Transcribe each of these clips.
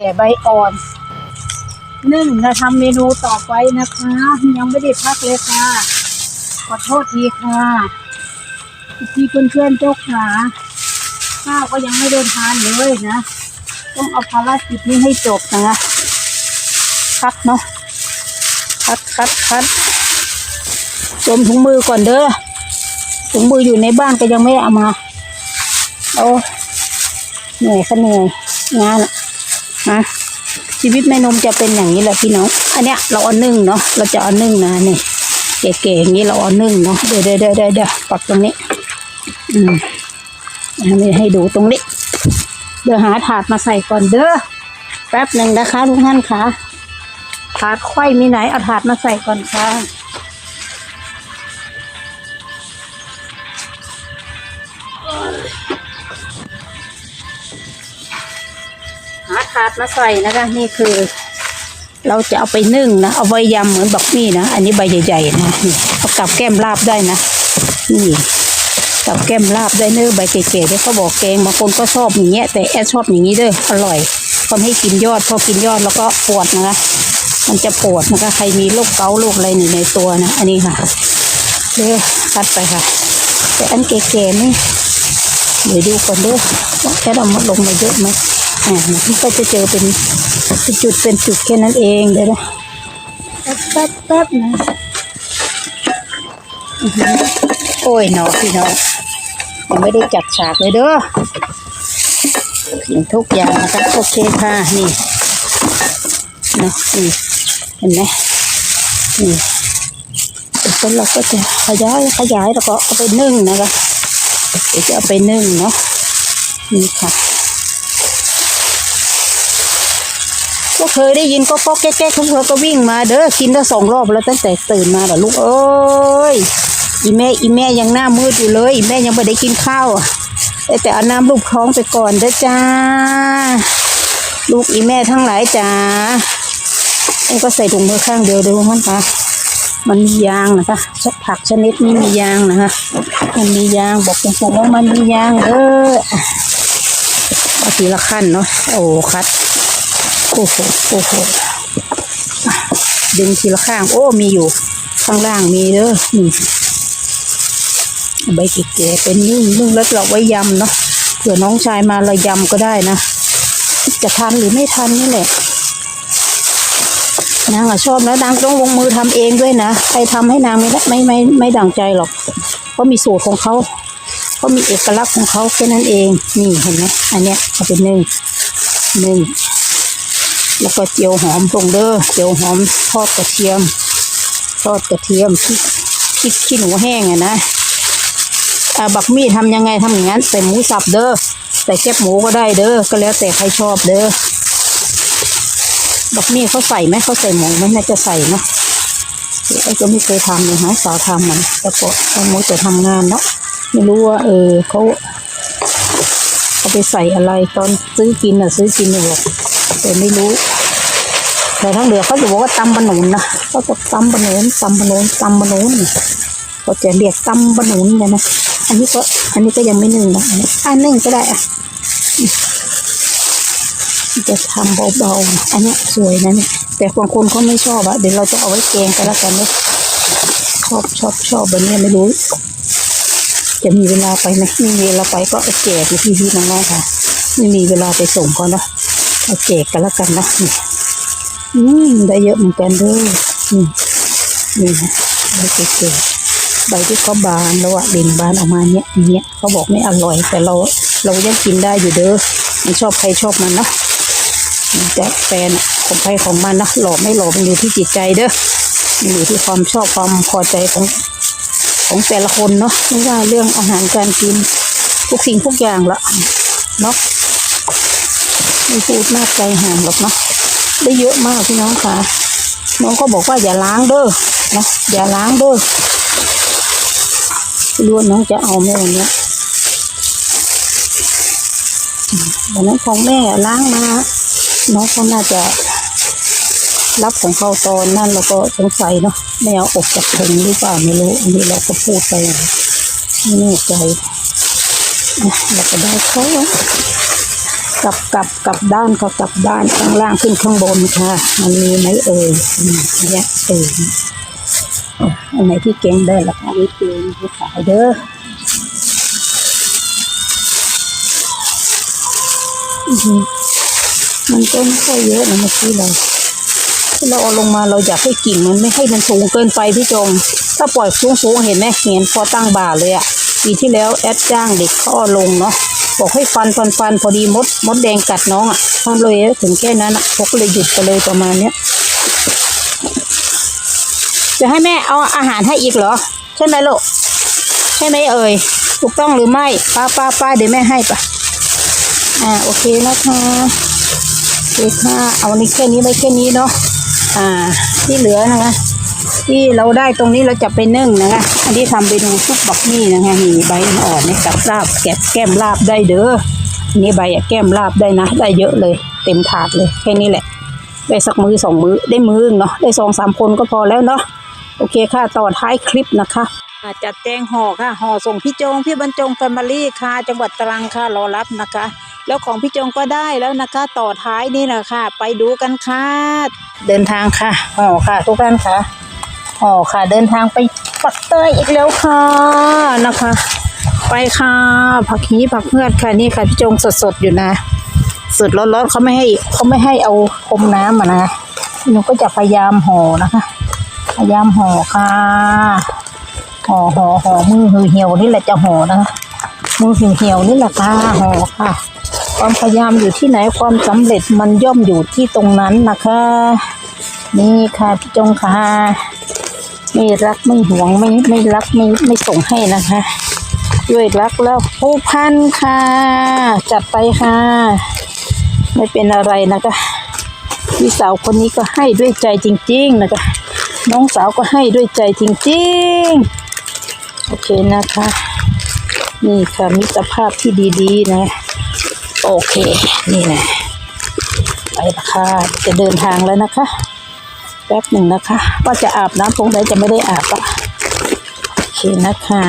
แก่ใบอ่อนนึ่งจะทำเมนูต่อไปนะคะ ยังไม่ได้พักเลยค่ะ ขอโทษทีค่ะพี่เพื่อนๆเจ้าขาข้าวก็ยังไม่ได้ทานเลยนะ ต้องเอาภารกิจนี้ให้จบนะคัดเนาะคัดคัดคัดสวมถุงมือก่อนเด้อถุงมืออยู่ในบ้านก็ยังไม่เอามาโอ้เหนื่อยค่ะเหนื่อยงานอะ นะชีวิตแม่นมจะเป็นอย่างนี้แหละพี่น้อง อันเนี้ยเราเอานึ่งเนาะ เราจะเอานึ่งนะนี่เก๋ๆอย่างนี้เราเอานึ่งเนาะ เดี๋ยวเดี๋ยวเดี๋ยวเดี๋ยวเดี๋ยวปักตรงนี้ อืมอันนี้ให้ดูตรงนี้ เดี๋ยวหาถาดมาใส่ก่อนเด้อ แป๊บหนึ่งนะคะทุกท่านคะถาดไข่มีไหนเอาถาดมาใส่ก่อนค่ะ ถาดมาใส่นะคะ นี่คือ เราจะเอาไปนึ่งนะ เอาไว้ยำเหมือนบักมี่นะ อันนี้ใบใหญ่ๆนะนี่เอากับแก้มลาบได้นะ นี่กับแก้มลาบได้เนื้อใบเก๋ๆที่เขาบอกแกงบางคนก็ชอบอย่างเงี้ยแต่แอดชอบอย่างนี้เด้ออร่อยทำให้กินยอดพอกินยอดแล้วก็ปวดนะคะ มันจะปวดนะคะใครมีโรคเกาต์โรคอะไรนี่ในตัวนะ อันนี้ค่ะเด้อตัดไปค่ะ แต่อันเก๋ๆนี่เดี๋ยวดูก่อนเด้อว่าแค่เรามัดลงมาเยอะไหม มันก็จะเจอเป็นจุดเป็นจุดแค่นั้นเองเดี๋ยวนะแป๊บแป๊บๆนะอือหือโอ้ยหนอพี่น้องยังไม่ได้จัดฉากเลยเด้อสิ่งทุกอย่างนะคะโอเคค่ะนี่นะนี่เห็นไหมนี่เสร็จแล้วเราก็จะขยายขยายแล้วก็เอาไปนึ่งนะคะเดี๋ยวจะเอาไปนึ่งเนาะนี่ค่ะ ก็เคยได้ยินก็ก็แก๊กๆเพื่อก็วิ่งมาเด้อกินได้สองรอบแล้วตั้งแต่ตื่นมาแต่ลูกเอ้ยอีแม่อีแม่ยังหน้ามืดอยู่เลยอีแม่ยังไม่ได้กินข้าวแต่แต่เอาน้ำลูกท้องไปก่อนเด้อจ้า ลูกอีแม่ทั้งหลายจ้าเอ็ก็ใส่ถุงมือข้างเดียวเดูมันค่ะมันมียางนะคะชักผักชนิดนี้มียางนะคะ มันมียางบอกตรงๆว่ามันมียางเด้อเอาทีละขั้นเนาะโอ้คัด โอ้โหโอ้โหดึงทีละข้าง โอ้มีอยู่ ข้างล่างมีเด้อนี่ใบเก๋ๆเป็นนึ่งนึ่งแล้วเราไว้ยำเนาะเผื่อน้องชายมาเรายำก็ได้นะ จะทันหรือไม่ทันนี่แหละนางอะชอบแล้วนางต้องลงมือทำเองด้วยนะใครทำให้นางไม่ได้ไม่ไม่ไม่ดั่งใจหรอกเขาะมีสูตรของเขาเขามีเอกลักษณ์ของเขาแค่นั้นเองนี่เห็นไหมอันเนี้ยเอาเป็นหนึ่งหนึ่ง แล้วก็เจียวหอมลงเด้อเจียวหอมทอดกระเทียม ทอดกระเทียมพริกพริกขี้หนูแห้งอะนะอาบักมี่ทำยังไงทำอย่างนั้นใส่หมูสับเด้อใส่แคบหมูก็ได้เด้อก็แล้วแต่ใครชอบเด้อบักมี่เขาใส่ไหมเขาใส่หมูไหมน่าจะใส่เนาะไอ้ก็ไม่เคยทำเลยฮะสาวทำมันแต่ก็เอาหมูจะทำงานเนาะไม่รู้ว่าเออเขาเขาไปใส่อะไรตอนซื้อกินอะ ซื้อกินหรอก แต่ไม่รู้ แต่ทางเหลือเขาจะบอกว่าตำบะหนุนนะเขาจะตำบะหนุนตำบะหนุนตำบะหนุนก็จะเรียกตำบะหนุนกันนะอันนี้ก็อันนี้ก็ยังไม่นึ่งนะอันหนึ่งก็ได้อะจะทำเบาๆอันเนี้ยสวยนะเนี่ยแต่บางคนเขาไม่ชอบอะเดี๋ยวเราจะเอาไว้แกงกันแล้วกันเนาะชอบชอบชอบแบบเนี้ยไม่รู้ จะมีเวลาไปไหมไม่มีเวลาไปก็แจกพี่พี่ๆน้องๆค่ะ ไม่มีเวลาไปส่งเขาเนาะ เอาแจกกันแล้วกันนะนี่อืมได้เยอะเหมือนกันเด้วยนี่นี่นะใบเก๋ๆใบที่เขาบานแล้วอะเด่นบานออกมาเนี้ยอย่างเงี้ยเขาบอกไม่อร่อย แต่เราเรายังกินได้อยู่เด้อมันชอบใครชอบมันเนาะแต่แฟนของใครของมันนะหล่อไม่หล่อมันอยู่ที่จิตใจเด้อมันอยู่ที่ความชอบความพอใจของของแต่ละคนเนาะไม่ว่าเรื่องอาหารการกินทุกสิ่งทุกอย่างละเนาะ ไม่พูดมากใจห่างหรอกเนาะได้เยอะมากพี่น้องค่ะน้องก็บอกว่าอย่าล้างเด้อนะอย่าล้างเด้อไม่รู้ว่าน้องจะเอาไหมวันเนี้ยอืมวันนั้นของแม่ล้างมาน้องก็น่าจะรับของเขาตอนนั่นแล้วก็สงสัยเนาะไม่เออกจากถุงหรือเปล่าไม่รู้อันนี้เราก็พูดไปไม่แน่ใจเราก็ได้เขา กลับกลับกลับด้านก็กลับด้านข้างล่างขึ้นข้างบนค่ะ มันมีไหมเอ่ยเนี่ยเอ่ยอันไหนที่เก่งได้ละเอาไว้เก่งไว้ขายเด้อมันก็ไม่ค่อยเยอะนะเมื่อกี้เราที่เราเอาลงมาเราอยากให้กิ่งมันไม่ให้มันสูงเกินไปพี่จง ถ้าปล่อยสูงๆเห็นไหมเห็นพอตั้งบ่าเลยอะปีที่แล้วแอดจ้างเด็กเขาเอาลงเนาะ บอกให้ฟันฟันฟันพอดีมดมดแดงกัดน้องอะทำเลยถึงแค่นั้นอะเขาก็เลยหยุดไปเลยประมาณเนี้ยจะให้แม่เอาอาหารให้อีกเหรอ ใช่ไหมลูกใช่ไหมเอ่ยถูกต้องหรือไม่ป้าป้าป้าเดี๋ยวแม่ให้ปะอ่าโอเคนะคะโอเคค่ะเอาในแค่นี้ไว้แค่นี้เนาะอ่าที่เหลือนะคะ ที่เราได้ตรงนี้เราจะไปนึ่งนะคะอันนี้ทำเมนูซุปบักมี่นะคะมีใบอ่อนเนี่ยกับลาบแกะแก้มลาบได้เด้ออันนี้ใบอะแก้มลาบได้นะ ได้เยอะเลย เต็มถาดเลยแค่นี้แหละ ได้สักมือสองมือได้มือเนาะได้สองสามคนก็พอแล้วเนาะโอเคค่ะต่อท้ายคลิปนะคะอ่าจัดแจงห่อค่ะห่อส่งพี่จงพี่บรรจงแฟมิลี่ค่ะ จังหวัดตรังค่ะรอรับนะคะ แล้วของพี่จงก็ได้แล้วนะคะ ต่อท้ายนี่แหละค่ะ ไปดูกันค่ะ เดินทางค่ะห่อค่ะ ทุกท่านค่ะ อ๋อค่ะ เดินทางไปปักเตยอีกแล้วค่ะนะคะ ไปค่ะ ผักฮีผักเพือดค่ะนี่ค่ะพี่จงสดๆอยู่นะสดร้อนๆเขาไม่ให้เขาไม่ให้เอาพรมน้ำอะนะหนูก็จะพยายามห่อนะคะ พยายามห่อค่ะห่อห่อห่อมือหือเหี่ยวนี่แหละจะห่อนะคะมือหือเหี่ยวนี่แหละค่ะห่อค่ะ ความพยายามอยู่ที่ไหนความสำเร็จมันย่อมอยู่ที่ตรงนั้นนะคะ นี่ค่ะพี่จงค่ะ ไม่รักไม่หวงไม่ไม่รักไม่ไม่ส่งให้นะคะ ด้วยรักแล้วผูกพันค่ะ จัดไปค่ะ ไม่เป็นอะไรนะคะพี่สาวคนนี้ก็ให้ด้วยใจจริง ๆ นะคะ น้องสาวก็ให้ด้วยใจจริง ๆ โอเคนะคะ นี่ค่ะมิตรภาพที่ดีๆ นะ โอเค นี่นะไปละค่ะจะเดินทางแล้วนะคะ แป๊บหนึ่งนะคะว่าจะอาบน้ำตรงไหนจะไม่ได้อาบอะโอเคนะคะ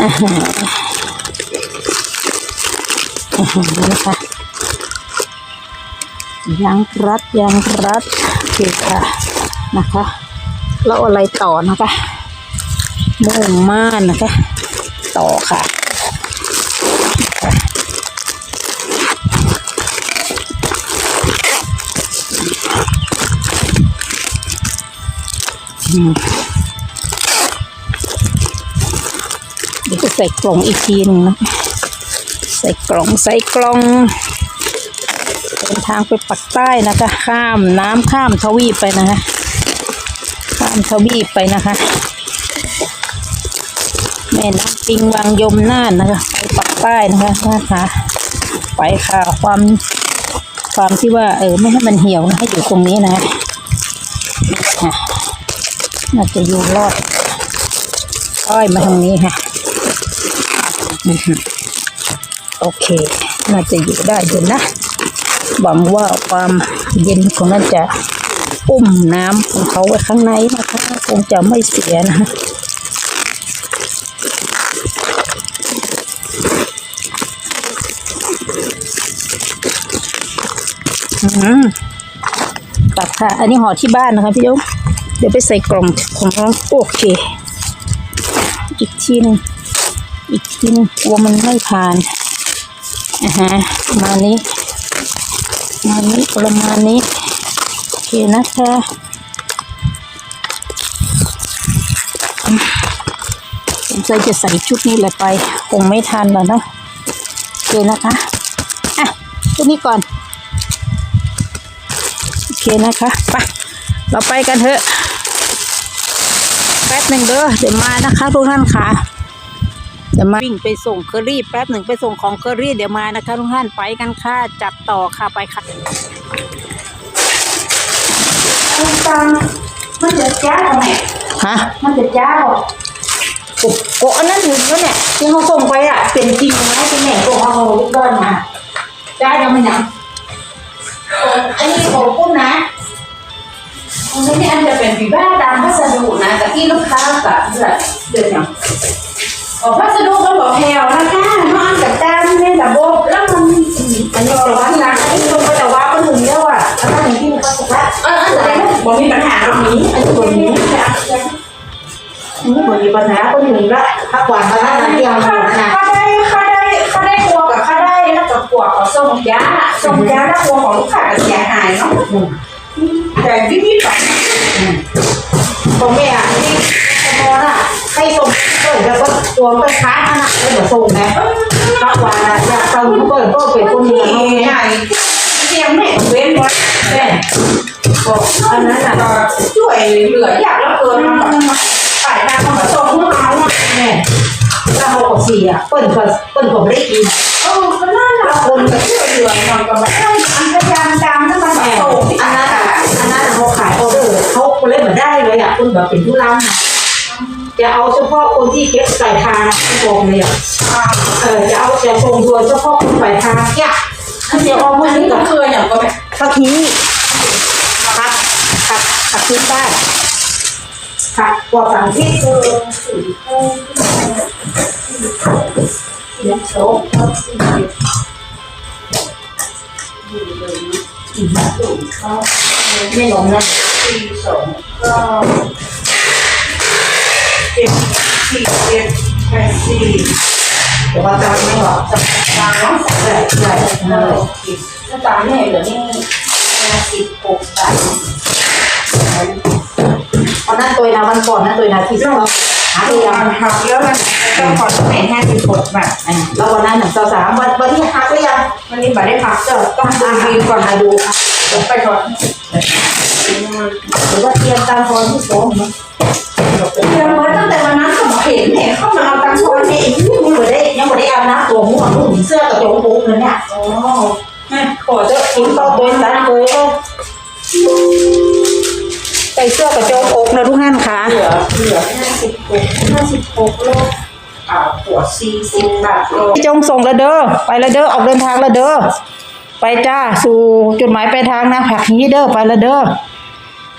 อ่าฮะอ่าฮะนะคะยังรัดยังรัดโอเคค่ะนะคะ แล้วอะไรต่อนะคะมุ่งม่านนะคะ ต่อค่ะ เดี๋ยวจะใส่กล่องอีกทีนึงนะ ใส่กล่องใส่กล่องเดินทางไปปักใต้นะคะ ข้ามน้ำข้ามทวีปไปนะคะ ข้ามทวีปไปนะคะ แม่น้ำปิงวังยมน่านนะคะ ไปปักใต้นะคะนะคะไปค่ะความความที่ว่าเออไม่ให้มันเหี่ยวนะให้อยู่ตรงนี้นะคะ น่าจะอยู่รอดอ้อยมาทางนี้ค่ะโอเค น่าจะอยู่ได้อยู่นะ หวังว่าความเย็นของนั้นจะอุ้มน้ำของเขาไว้ข้างในนะคะ คงจะไม่เสียนะคะอืมตัดค่ะ อันนี้ห่อที่บ้านนะคะพี่ยง เดี๋ยวไปใส่กล่องของเราโอเค อีกทีหนึงอีกทีหนึงกลัวมันไม่ผ่านอ่าฮะมานี้มานี้ประมาณนี้โอเคนะคะอืมจะใส่ชุดนี้แหละไปคงไม่ทันแล้วเนาะโอเคนะคะอะชุดนี้ก่อนโอเคนะคะไปเราไปกันเถอะ แป๊บหนึ่งเด้อเดี๋ยวมานะคะทุกท่านค่ะเดี๋ยวมาวิ่งไปส่งเคอรี่แป๊บหนึ่งไปส่งของเคอรี่เดี๋ยวมานะคะทุกท่านไปกันค่ะจัดต่อค่ะไปค่ะคุณตังมันจะจ้าไหมฮะมันจะจ้าเหรอโอ้โหอันนั้นถึงแล้วเนี่ยที่เขาส่งไปอะเป็นจริงไหมเป็นแหน่งตัวเขาลูกก้อนมาจ้ายังไม่หนังอันนี้ของคุณนะ ทีนี้อันจะเป็นผีบ้าตามพัสดุนะแต่ที่ลูกค้าแบบเดือดเดืดอย่าะบอกพัสดุก็บอกแพลวนะคะน้องกับแต้มเล่นระบบ๊แล้วมันอันนี้ระว่านะไอ้คนก็จะว่าก็หนึ่งแล้วอะแล้วก็ถึงที่มันก็สุกแล้วเออเออแต่บอกมีปัญหาตรงนี้อันนี้ตัวนี้ม่มีปัญหาคนหนึ่งละถ้ากว่าเขาได้เดียวนะเขาได้เขาได้เขาได้กลัวกับเขาได้แล้วกับกลัวของส่งยาส่งยาแล้วกลัวของลูกค้าเสียหายเนาะ แต่วิธีปัดผมไม่อะที่พอน่ะให้ส่งเปิดแล้วก็ตัวไปค้าอันน่ะแล้วเดี๋ยวส่งนะถ้ากวาดอยากส่งเปิดก็เป็นคนเดียวใหญ่เสียงแม่เว้นไว้แม่บอกอันนั้นน่ะช่วยเหลืออยากแล้วเกินมันก็ฝ่ายทางมันก็ส่งพวกเราอะแม่ถ้าหกสี่อะเปิ้ลก็เปิ้ลผมได้กินเออก็น่ารักคนก็ช่วยเหลือมันก็ไม่ได้อัน คุณแบบเป็นผู้รับนะจะเอาเฉพาะคนที่เก็บปลายทางที่บอกเลยอะเออจะเอาจะส่งตัวเฉพาะคนปลายทางเนี่ยอันเดียวเอาอัเมื่อนนี้นี้ก็กับเคยอย่างก็แบบผักนี้ผักผักผักพื้นบ้านผักปลอดสารพิษเออเลี้ยงโต๊ะไม่หลงนะ สี่สองก็เจ็ดสี่เจ็ดแปดสี่แต่ว่าจำไม่หรอกจำสามใช่ใช่เออสิบถ้าตามแม่เหลือนี่สิบหกบาทตอนนั้นตัวนาวันก่อนหนะตัวนาที่สองหาตัตัววอันหักแล้วมันต้องขอแม่ห้าสิบหกบาทแล้ววันนั้นหนึ่งสองสามวันวันที่หักหรือยังวันนี้บัตรได้พักก็ต้ต้องดูตามดีดีก่อนมาดูอะ ไปก่อนหรือว่าเตรียมตามพรที่สองมั้งเรียนไว้ตั้งแต่วันนั้นก็บอกเห็นเห็นเข้ามาเอาตังค์เพราะว่าเนี่ยยังไม่ได้ยังไม่ได้อาบน้ำตัวม่วงนุ่งเสื้อกระโจมปุ๊บเลยเนี่ยอ๋อขอเจอทิ้งต่อตัวสันเลยก็ใส่เสื้อกระโจมอกนะทุกท่านค่ะเหลือเหลือห้าสิบหกห้าสิบหกโลอ่าหัวสี่สิบบาทโลพี่จงส่งและเด้อ ไปและเด้อ ออกเดินทางและเด้อ ไปจ้าสู่จุดหมายปลายทางนะผักนี้เด้อไปและเด้อ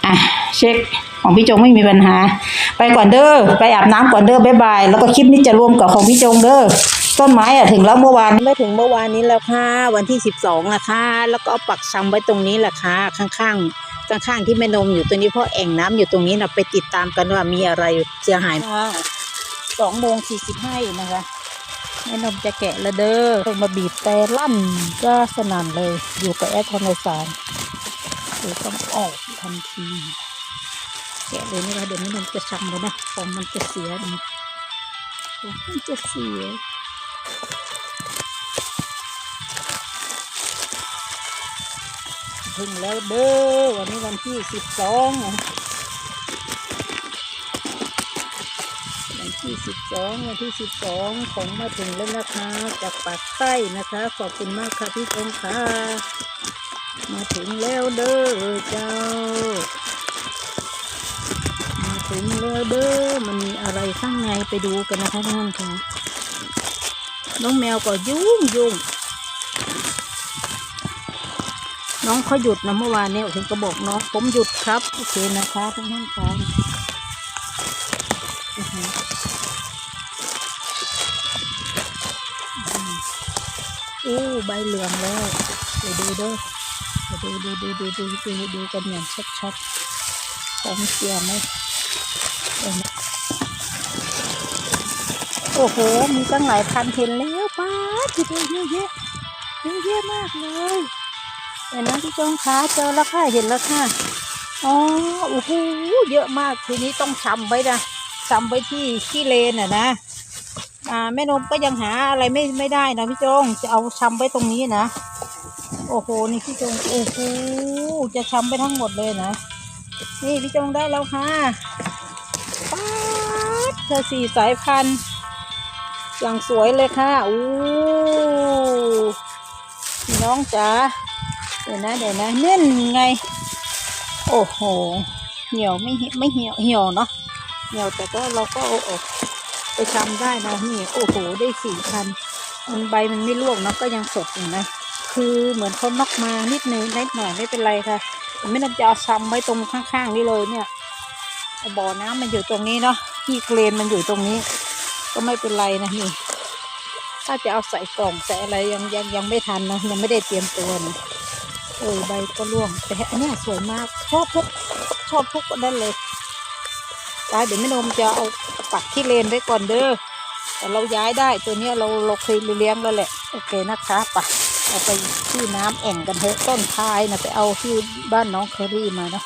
อะเช็คของพี่จงไม่มีปัญหา ไปก่อนเด้อไปอาบน้ำก่อนเด้อบ๊ายบายแล้วก็คลิปนี้จะรวมกับของพี่จงเด้อต้นไม้อะถึงแล้วเมื่อวานไม่ถึงเมื่อวานนี้แล้วค่ะ วันที่สิบสองนะคะแล้วก็เอาปักชำไว้ตรงนี้แหละค่ะข้างๆข้างๆที่แม่นมอยู่ตัวนี้เพราะแอ่งน้ำอยู่ตรงนี้นะไปติดตามกันว่ามีอะไรเสียหายสองโมงสี่สิบห้านะคะ แม่นมจะแกะละเด้อต้องมาบีบแต่ลั่นก็สนั่นเลย อยู่กับแอคอนโดสารเดี๋ยวต้องออกทันที แกะเลยนะคะเดี๋ยวแม่นมจะช้ำเลยนะของมันจะเสียนะของมันจะเสียถึงแล้วเด้อวันนี้วันที่สิบสอง ที่สิบสองวันที่สิบสองของมาถึงแล้วนะคะจากปากใต้นะคะ ขอบคุณมากค่ะพี่ตงค่ะ มาถึงแล้วเด้อเจ้า มาถึงแล้วเด้อมันมีอะไรข้างในไปดูกันนะคะท่านค่ะน้องแมวก็ยุ่งยุ่งน้องเขาหยุดนะเมื่อวานเนี่ยถึงก็บอกน้องผมหยุดครับโอเคนะคะท่านท่านค่ะ ใบเหลืองแล้วเดี๋ยวดูเด้อเดี๋ยวดูดูดูดูดูดูดูกันอย่างชัดๆของเสียไหมโอ้โห มีตั้งหลายพันเห็นแล้วป้าทีเดียวเยอะแยะเยอะแยะมากเลยแต่นะพี่จงขาเจอแล้วค่ะเห็นแล้วค่ะอ๋อโอ้โหเยอะมากทีนี้ต้องชำไว้นะชำไว้ที่ขี้เลนอะนะ อ่าแม่นมก็ยังหาอะไรไม่ไม่ได้นะพี่จงจะเอาชำไว้ตรงนี้นะ โอ้โหนี่พี่จงโอ้โหจะชำไปทั้งหมดเลยนะนี่พี่จงได้แล้วค่ะป๊าดเธอสี่สายพันธุ์อย่างสวยเลยค่ะอู้น้องจ๋าเดี๋ยวนะเดี๋ยวนะเน่นไง โอ้โหเหี่ยวไม่ไม่เหี่ยวเหี่ยวเนาะเหี่ยวแต่ก็เราก็เอาออก ไปทำได้นะนี่โอ้โหได้สี่พันมันใบมันไม่ร่วงเนาะก็ยังสดอยู่นะคือเหมือนเขานอกมานิดนึงนิดหน่อยไม่เป็นไรค่ะไม่ต้องจะเอาซ้ำไว้ตรงข้างๆนี่เลยเนี่ยบ่อน้ำมันอยู่ตรงนี้เนาะที่เกรนมันอยู่ตรงนี้ ก็ไม่เป็นไรนะนี่ถ้าจะเอาใส่กล่องใส่อะไรยังยังยังไม่ทันนะยังไม่ได้เตรียมตัวนะเออใบก็ร่วงแต่อันเนี้ยสวยมากชอบชอบชอบทุกอันนั้เลยไปเดี๋ยวแม่นมจะเอา ปักที่เลนไว้ก่อนเด้อแต่เราย้ายได้ตัวนี้เราเราเคยเลี้ยงแล้วแหละโอเคนะคะไปเราไปที่น้ำแอ่งกันเถอะต้นพายนะไปเอาที่บ้านน้องเคอรี่มาเนาะ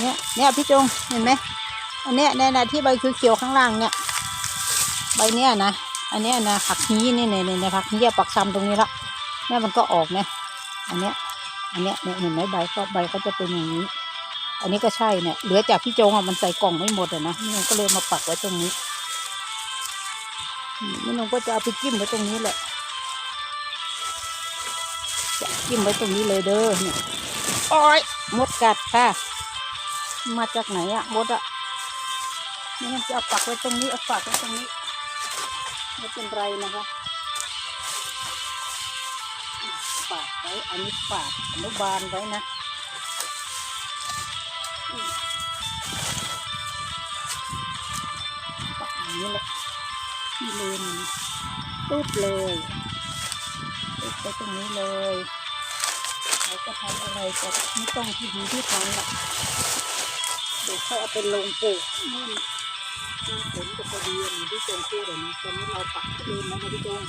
เนี่ยเนี่ยพี่จงเห็นไหมอันเนี้ยเนี่ยนะที่ใบคือเขียวข้างล่างเนี่ยใบเนี้ยนะอันเนี้ยนะผักนี้เนี่ยเนี่ยเนี่ยผักนี้ปักชำตรงนี้ละเนี่ยมันก็ออกเนี่ยอันเนี้ยอันเนี้ยเนี่ยเห็นไหมใบก็ใบก็จะเป็นอย่างนี้ อันนี้ก็ใช่เนี่ยเหลือจากพี่โจงอะมันใส่กล่องไม่หมดอะนะแม่นงก็เลยมาปักไว้ตรงนี้อืมแม่นงก็จะเอาไปจิ้มไว้ตรงนี้แหละจะจิ้มไว้ตรงนี้เลยเด้อเนี่ยโอ้ยมดกัดค่ะ มาจากไหนอะมดอะแม่นงจะเอาปักไว้ตรงนี้เอาฝากไว้ตรงนี้ไม่เป็นไรนะคะฝากไว้อันนี้ฝากอนุบาลไว้นะ นี้แหละที่เลนตุ๊บเลยตุ๊บไปตรงนี้เลยเราจะทำอะไรก็ไม่ต้องที่ดีที่ทางหรอกเดี๋ยวค่อยเอาไปลงปลูกนู่นหน้าฝนจะพอดีอย่างที่จงพูดเลยนะตอนนี้เราปักเลนแล้วนะพี่จง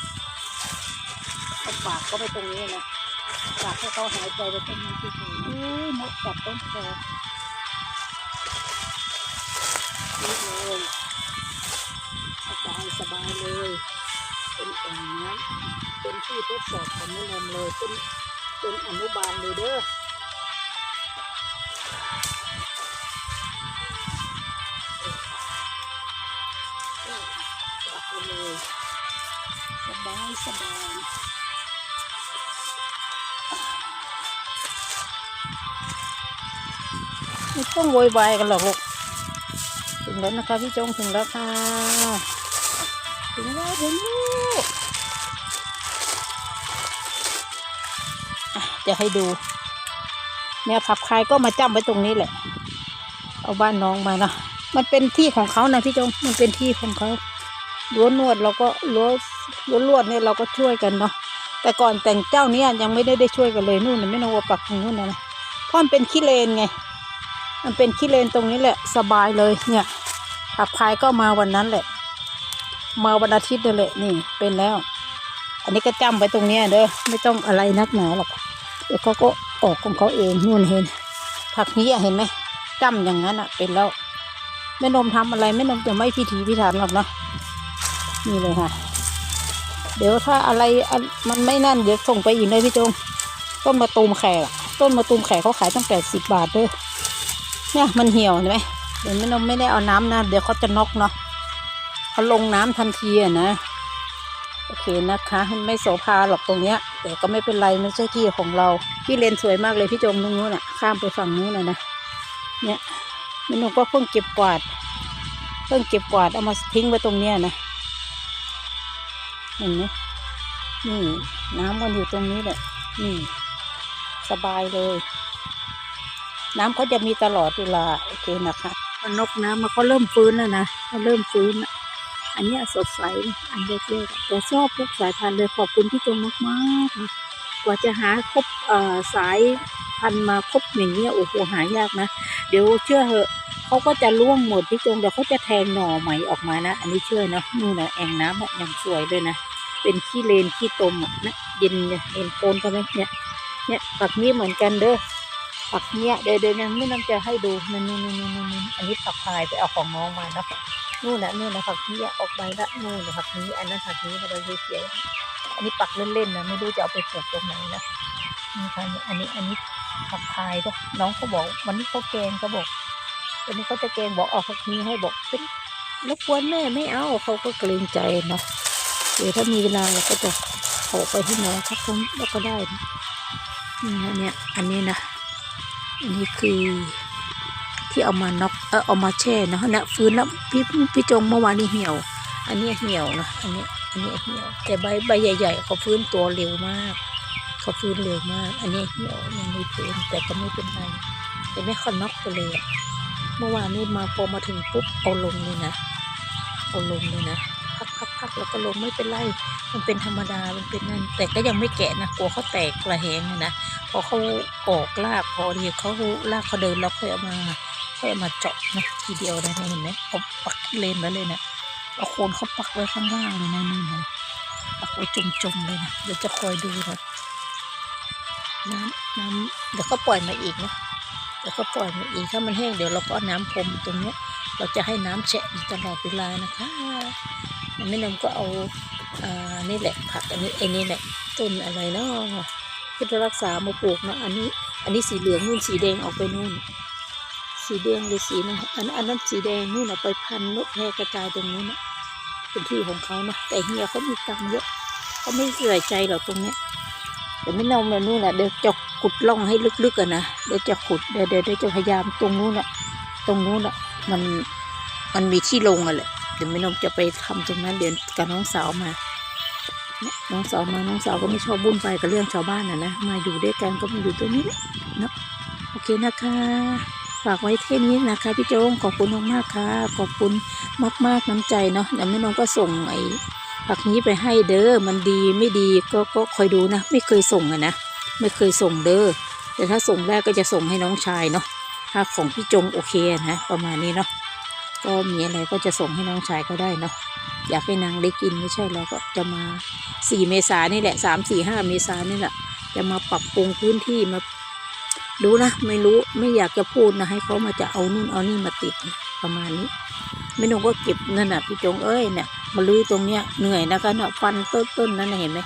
เอาปากก็ไปตรงนี้นะปากให้เขาหายใจไปตรงนี้ที่จงอุ้ยมดกัดต้นแขนนี่เลย สบายเลย เป็นแอ่งน้ำเป็นที่ทดสอบของแม่ลมเลยเป็นเป็นอนุบาลเลยเด้อเลยสบายสบายไม่ต้องโวยวายกันหรอกลูก ถึงแล้วนะคะพี่จงถึงแล้วค่ะ ถึงแล้วถึงแล้วอ่จะให้ดูเนี่ยผับคายก็มาจ้ำไว้ตรงนี้แหละ เอาบ้านน้องมานะมันเป็นที่ของเขานะพี่จงมันเป็นที่ของเขาล้วนวดเราก็ล้วล้วนลวดเนี่ยเราก็ช่วยกันเนาะแต่ก่อนแต่งเจ้าเนี้ยยังไม่ได้ได้ช่วยกันเลยนู่นน่ะไม่นว่าปักตรงนู้นนะเพราะมันเป็นขี้เลนไง มันเป็นขี้เลนตรงนี้แหละสบายเลยเนี่ยผับพายก็มาวันนั้นแหละ มาวันอาทิตย์นั่นแหละนี่เป็นแล้ว อันนี้ก็จำไว้ตรงเนี้ยเด้อไม่ต้องอะไรนักหนาหรอกเดี๋ยวเขาก็ออกของเขาเองนู่นเห็น ผักนี้เห็นไหมจำอย่างนั้นอะ เป็นแล้วแม่นมทำอะไรแม่นมจะไม่พิถีพิถันหรอกเนาะนี่เลยค่ะ เดี๋ยวถ้าอะไรมันไม่นั่นเดี๋ยวส่งไปอีกเลยพี่จงต้นมะตูมแขกต้นมะตูมแขกเขาขายตั้งแต่สิบบาทเด้อเนี่ยมันเหี่ยวเห็นไหมเดี๋ยวแม่นมไม่ได้เอาน้ำนะเดี๋ยวเขาจะนกเนาะ เขาลงน้ำทันทีอะนะ โอเคนะคะไม่โสภาหรอกตรงเนี้ย แต่ก็ไม่เป็นไรไม่ใช่ที่ของเรา พี่เลนสวยมากเลยพี่จงตรงนู้นอะ ข้ามไปฝั่งนู้นนะนะ เนี่ยม่นมก็เพิ่งเก็บกวาด เพิ่งเก็บกวาดเอามาทิ้งไว้ตรงเนี้ยนะเห็นไหมนี่น้ำมันอยู่ตรงนี้แหละนี่สบายเลย น้ำเขาจะมีตลอดเวลาโอเคนะคะนกน้ำมันก็เริ่มฟื้นแล้วนะมันเริ่มฟื้นอะ อันนี้สดใสอันเล็กๆแต่ชอบทุกสายพันธุ์เลยขอบคุณพี่จงมากๆกว่าจะหาครบสายพันธุ์มาครบอย่างเงี้ยโอ้โหหายากนะเดี๋ยวเชื่อเหอะเขาก็จะร่วงหมดพี่จงเดี๋ยวเขาจะแทงหน่อใหม่ออกมานะ อันนี้เชื่อนะนู่นนะแอ่งน้ำอะอย่างสวยเลยนะเป็นขี้เลนขี้ตมอะนะเย็นเนี่ยเห็นโคนเขาไหมเนี่ยเนี่ยฝักนี้เหมือนกันเด้อฝักเนี้ยเดี๋ยวเดี๋ยวยังไม่น้ำจะให้ดูนั่นนี่นี่นี่นี่อันนี้ฝักพายไปเอาของน้องมานะ นู่นนะนู่นนะฝักนี้ออกใบละนู่นนะฝักนี้ อันนั้นฝักนี้นะใบเขียอันนี้ปักเล่นๆนะไม่รู้จะเอาไปปลูกตรงไหนนะนี่ค่ะนี่อันนี้อันนี้ฝักพายด้วยน้องเขาบอก วันนี้เขาแกงเขาบอกวันนี้เขาจะแกงบอกเอาฝักนี้ให้บอกเป็นรบกวนแม่ไม่เอาเขาก็เกรงใจเนาะเดี๋ยวถ้ามีเวลาเราก็จะขอไปให้น้องเขาก็แล้วก็ได้นะนี่นะเนี่ยอันนี้นะอันนี้คือ ที่เอามาน็อกเออเอามาแช่นะนะฟื้นแล้วพี่พี่จงเมื่อวานนี้เหี่ยว อันนี้เหี่ยวนะอันนี้อันนี้เหี่ยว แต่ใบใบใหญ่ ๆ เขาฟื้นตัวเร็วมากเขาฟื้นเร็วมาก อันนี้เหี่ยวยังไม่ฟื้นแต่ก็ไม่เป็นไรแต่ไม่เขาน็อกไปเลยเมื่อวานนี้มาพอมาถึงปุ๊บเอาลงเลยนะเอาลงเลยนะพักพักพักแล้วก็ลงไม่เป็นไร มันเป็นธรรมดา มันเป็นนั่น แต่ก็ยังไม่แกะนะ กลัวเขาแตกกระแหงนะ พอเขาออกลากพอดีเขาลากเขาเดินแล้วค่อยเอามา ค่มาเจาะนะทีเดียวเลยนะเห็นไหมเขาปักเลนไว้เลยนะเอาโคนเขาปักไว้ข้างล่างเลยนะนี่นะปักไว้จมๆเลยนะเดี๋ยวจะคอยดูนะน้ำน้ำเดี๋ยวก็ปล่อยมาอีกนะเดี๋ยวก็ปล่อยมาอีกถ้ามันแห้งเดี๋ยวเราก็น้ำพรมตรงเนี้ยเราจะให้น้ำแฉะอยู่ตลอดเวลานะคะแม่นมก็เอาอ่านี่แหละผักอันนี้ไอ้นี่แหละต้นอะไรเนาะที่เรารักษามาปลูกเนาะอันนี้ อันนี้สีเหลืองนู่นสีแดงออกไปนู่น สีแดงหรือสีนะอันอันนั้นสีแดงนู่นเอาไปพันนกแพร่กระจายตรงนู้นะเป็นที่ของเขานะแต่เฮียเขามีตังเยอะเขาไม่ใส่ใจหรอกตรงเนี้ยแต่ไม่นมเลยนู่นน่ะเดี๋ยวจะขุดร่องให้ลึกๆกันนะเดี๋ยวจะขุดเดี๋ยวเดี๋ยวจะพยายามตรงนู้นน่ะตรงนู้นอะมันมันมีที่ลงอะแหละเดี๋ยวแม่นมจะไปทำตรงนั้นเดี๋ยวกับน้องสาวมาน้องสาวมาน้องสาวก็ไม่ชอบบุ่นไปกับเรื่องชาวบ้านอะนะมาอยู่ด้วยกันก็มาอยู่ตรงนี้เนาะโอเคนะคะ ฝากไว้แค่นี้นะคะพี่โจงขอบคุณมากๆค่ะ ขอบคุณมาก ๆน้ำใจเนาะเดี๋ยวแม่นมก็ส่งไอ้ผักนี้ไปให้เด้อมันดีไม่ดีก็ก็คอยดูนะ ไม่เคยส่งอะนะไม่เคยส่งเด้อแต่ถ้าส่งได้ก็จะส่งให้น้องชายเนาะถ้าของพี่จงโอเคนะประมาณนี้เนาะก็มีอะไรก็จะส่งให้น้องชายก็ได้เนาะอยากให้นางได้กินไม่ใช่เราก็จะมาสี่เมษานี่แหละสามสี่ห้าเมษานี่แหละจะมาปรับปรุงพื้นที่มา ดูนะ ไม่รู้ไม่อยากจะพูดนะ ให้เขามาจะเอานู่นเอานี่มาติดประมาณนี้ ไม่นงก็เก็บนั่นน่ะพี่จงเอ้ยเนี่ยมาลื้อตรงเนี้ยเหนื่อยนะคะเนาะฟันต้นต้นนั้นเห็นไหม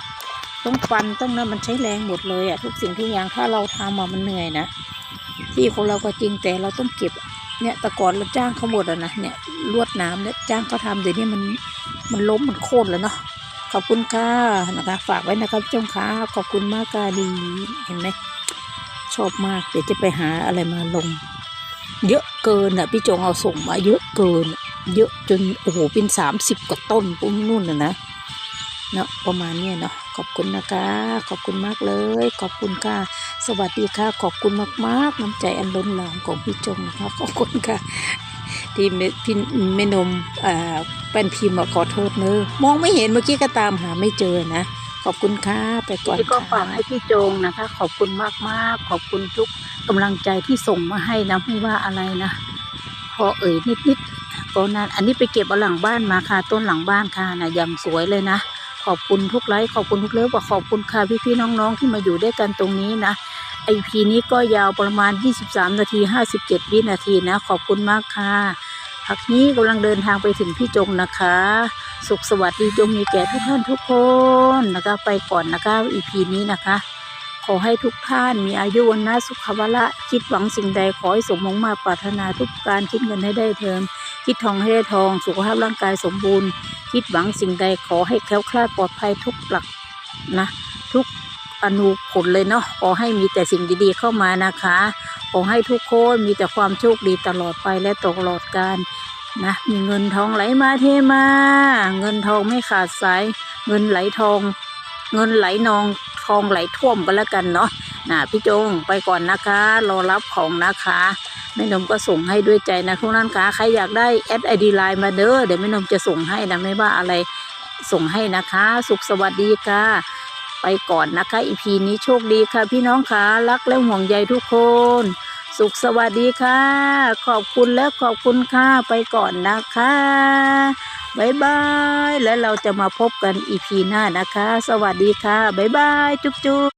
ต้องฟันต้องนั้นมันใช้แรงหมดเลยอะทุกสิ่งทุกอย่างถ้าเราทำอะมันเหนื่อยนะที่ของเราก็จริงแต่เราต้องเก็บเนี่ยแต่ก่อนเราจ้างเขาหมดอะนะเนี่ยลวดน้ำเนี่ยจ้างเขาทำเดี๋ยวนี้มันมันล้มมันโค่นแล้วเนาะขอบคุณค่ะนะคะ ฝากไว้นะครับเจ้าค่ะขอบคุณมากค่ะดีเห็นไหม ชอบมากเดี๋ยวจะไปหาอะไรมาลง เยอะเกินอะพี่จงเอาส่งมาเยอะเกิน เยอะจนโอ้โหเป็นสามสิบกว่าต้นปุ้มนู่นนะนะเนาะประมาณเนี้ยเนาะขอบคุณนะคะ ขอบคุณมากเลย ขอบคุณค่ะ สวัสดีค่ะ ขอบคุณมากๆน้ำใจอันล้นหลามของพี่จงนะคะขอบคุณค่ะ ที่เมพี่เมนมอ่าเป็นพิมพ์มาขอโทษเนอะมองไม่เห็นเมื่อกี้ก็ตามหาไม่เจอนะ ขอบคุณค่ะไปก่อนพี่ก็ค่ะฝากให้พี่โจงนะคะ ขอบคุณมากๆ ขอบคุณทุกกำลังใจที่ส่งมาให้นะไม่ว่าอะไรนะพอเอ่ยนิดๆก็นานอันนี้ไปเก็บเอาหลังบ้านมาค่ะ ต้นหลังบ้านค่ะนะอย่างสวยเลยนะ ขอบคุณทุกไลค์ขอบคุณทุกเลิฟขอบคุณค่ะพี่ๆน้องๆที่มาอยู่ด้วยกันตรงนี้นะไอพีนี้ก็ยาวประมาณ 23 นาที 57 วินาทีนะ ขอบคุณมากค่ะ พักนี้กำลังเดินทางไปถึงพี่จงนะคะ สุขสวัสดีจงมีแก่ทุกท่านทุกคนนะคะ ไปก่อนนะคะอีพีนี้นะคะ ขอให้ทุกท่านมีอายุวันนะสุขภาละคิดหวังสิ่งใดขอให้สมมงมาปรารถนาทุกการคิดเงินให้ได้เทินคิดทองให้ได้ทอง สุขภาพร่างกายสมบูรณ์ คิดหวังสิ่งใดขอให้แคล้วคลาดปลอดภัยทุกหลักนะ ทุกอนุผลเลยเนาะขอให้มีแต่สิ่งดีๆเข้ามานะคะ ขอให้ทุกคนมีแต่ความโชคดีตลอดไปและตลอดกาลนะมีเงินทองไหลมาเทมา เงินทองไม่ขาดสาย เงินไหลทอง เงินไหลนองทองไหลท่วมกันแล้วกันเนาะนะพี่จงไปก่อนนะคะรอรับของนะคะแม่นมก็ส่งให้ด้วยใจนะทุกท่านคะใครอยากได้แอดไอดีไลน์มาเด้อเดี๋ยวแม่นมจะส่งให้นะไม่ว่าอะไรส่งให้นะคะ สุขสวัสดีค่ะ ไปก่อนนะคะอีพีนี้โชคดีค่ะพี่น้องคะรักและห่วงใยทุกคน สุขสวัสดีค่ะ ขอบคุณและขอบคุณค่ะไปก่อนนะคะบายบาย และเราจะมาพบกันอีพีหน้านะคะ สวัสดีค่ะบายบาย จุ๊บจุ๊บ